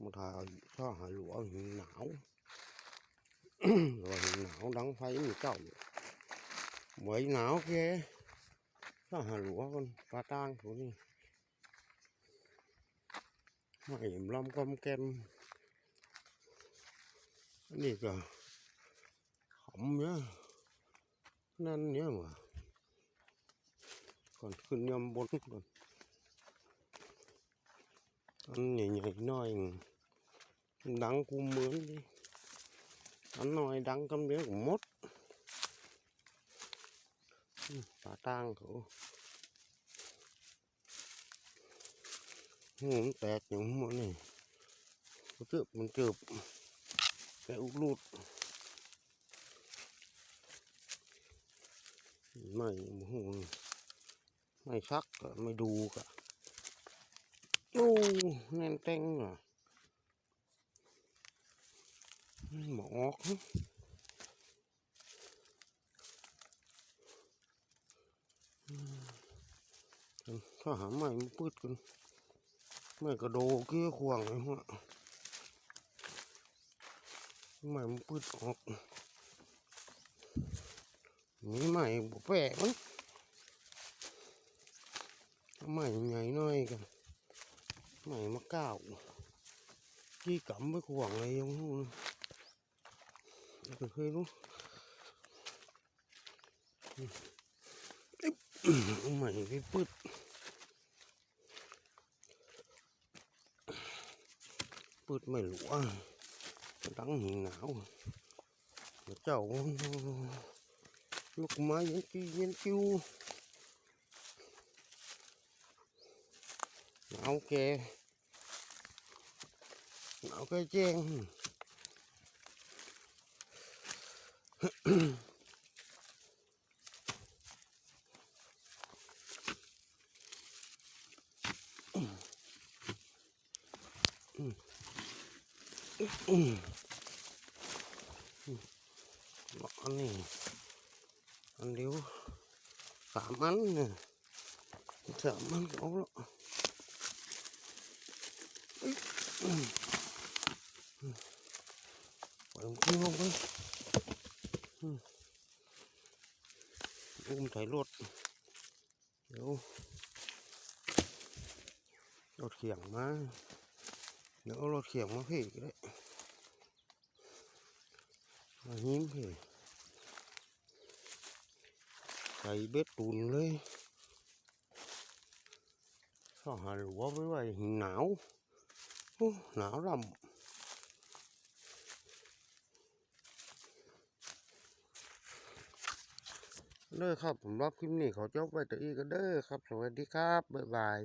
một thời cho hại lúa hình não. Rồi hình não đắng phải như cầu mấy não kia cho hại lúa con pha trang của đi. Mà mày lom com kem. Đi cả không nhá nên nhớ mà. Còn cứ nhâm bốn còn nhảy nhảy nói đắng cu mướn đi. Anh nói đắng con miếng của mốt. Ừ, Phá tang của muốn tẹt những món này. Có chụp muốn chụp cái út lụt. Mày mày mày sắc cả, mày đù cả. Ô nên tanh rồi หมอกถ้าหาใหม่พืดกันไม่กระโดดกี้ควงเลยฮะใหม่พืดออกนี่ใหม่บแปะมันใหม่ใหญ่น้อยกันใหม่มาก้าวกี้กำไม่ควงเลยยังหู้าไม้มาปืดกันไม่กระโดดเกี้ยขวางเลยฮะไม้มันปืดออกนี่ไม้บ่แปะมัน mày nhảy nói kìa Makan nih. Uh, Andiu. Kaman. Kaman ya Allah. Walang kulong ko eh. อุ้มไถอรถเดี๋ยวรถเขียงมา เดี๋ยวรถเขียงมาพี่ก็ได้มาหิ้มพี่ใส่เบ็ดตุนเลยข้าหาหลวไปไว้หนาวหนาวลำ เด้อครับผมรับคลิปนี้ขอจบไว้แต่อีกก็เด้อครับ สวัสดีครับ บ๊ายบาย